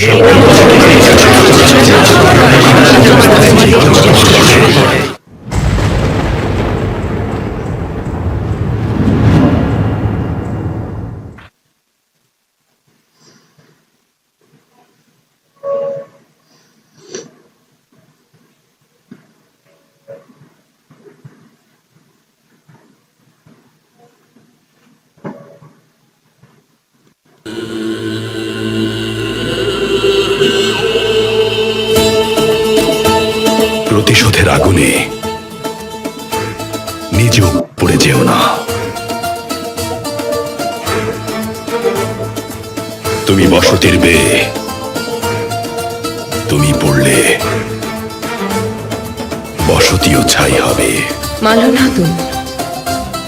She প্রতিশোধের আগুনে। নিজেও পড়ে যেও না। তুমি বসতির বেয়ে, তুমি পড়লে, বসতিও ছাই হবে। মালন হাতুন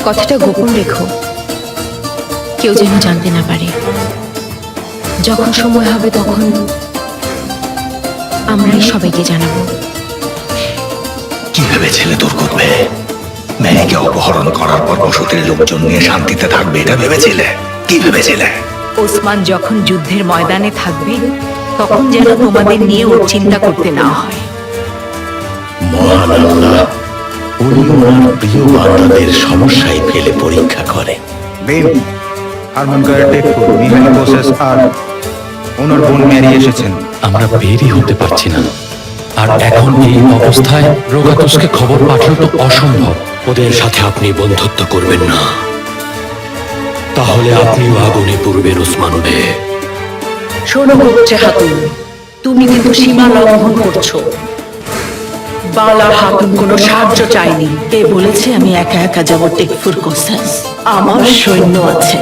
কথাটা গোপন রেখো। কেউ যেন জানতে না পারে। যখন সময় হবে তখন আমরাই সবাইকে জানাব। কি ভেবেছিলে দুর্গত মেয়ে মেয়েকে অপহরণ করার পর বসতির লোকজন নিয়ে শান্তিতে থাকবে এটা ভেবেছিলে? কি ভেবেছিলে? ওসমান যখন যুদ্ধের ময়দানে থাকবে তখন যেন তোমাদের নিয়ে ওর চিন্তা করতে না হয়। মহান আল্লাহ উনি ওনার প্রিয় বান্দাদের সমস্যায় ফেলে পরীক্ষা করে। বেন হারমোনকার আর ওনার বোন ম্যারি এসেছেন। আমরা বেরই হতে পারছি না। আর এখন এই অবস্থায় রোগাতসকে খবর পাঠানো তো অসম্ভব। ওদের সাথে আপনি বন্ধুত্ব করবেন না। তাহলে আপনিও আগুনে পূর্বের ওসমান বে শোনো হচ্ছে হাতুন তুমি কিন্তু সীমা লঙ্ঘন করছ। বালা হাতুন কোনো সাহায্য চাইনি এ বলেছে আমি একা একা যাব টেকফুর কোসাস আমার সৈন্য আছে।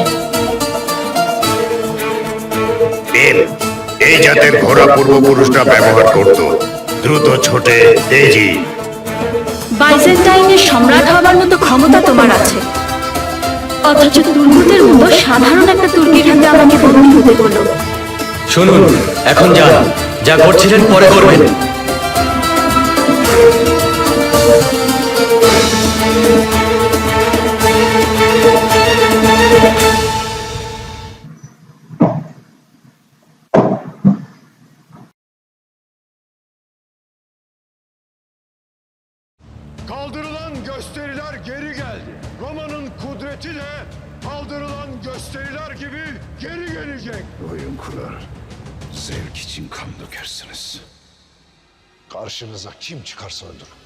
এই জাতের ঘোড়া পূর্বপুরুষরা ব্যবহার করত। দ্রুত ছোটে তেজি। বাইজেন্টাইনের সম্রাট হবার মতো ক্ষমতা তোমার আছে। অথচ তুর্কদের মতো সাধারণ একটা তুর্কির হাতে আমাকে বন্দী হতে হলো শুনুন এখন যান। যা করছিলেন পরে করবেন। Kaldırılan gösteriler geri geldi. Roma'nın kudreti de kaldırılan gösteriler gibi geri gelecek. Oyun kurar. Zevk için kan dökersiniz. Karşınıza kim çıkarsa öldürün.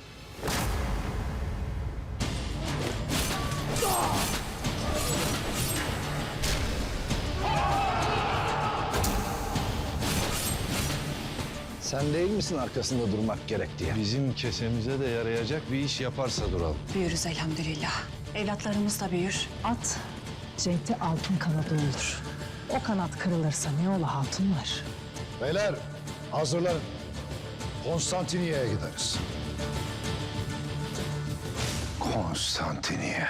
Sen değil misin arkasında durmak gerek diye? Bizim kesemize de yarayacak bir iş yaparsa duralım. Büyürüz elhamdülillah. Evlatlarımız da büyür. At, Cenk'te altın kanadı olur. O kanat kırılırsa ne ola hatun var. Beyler hazırlanın. Konstantiniyye'ye gideriz. Konstantiniye.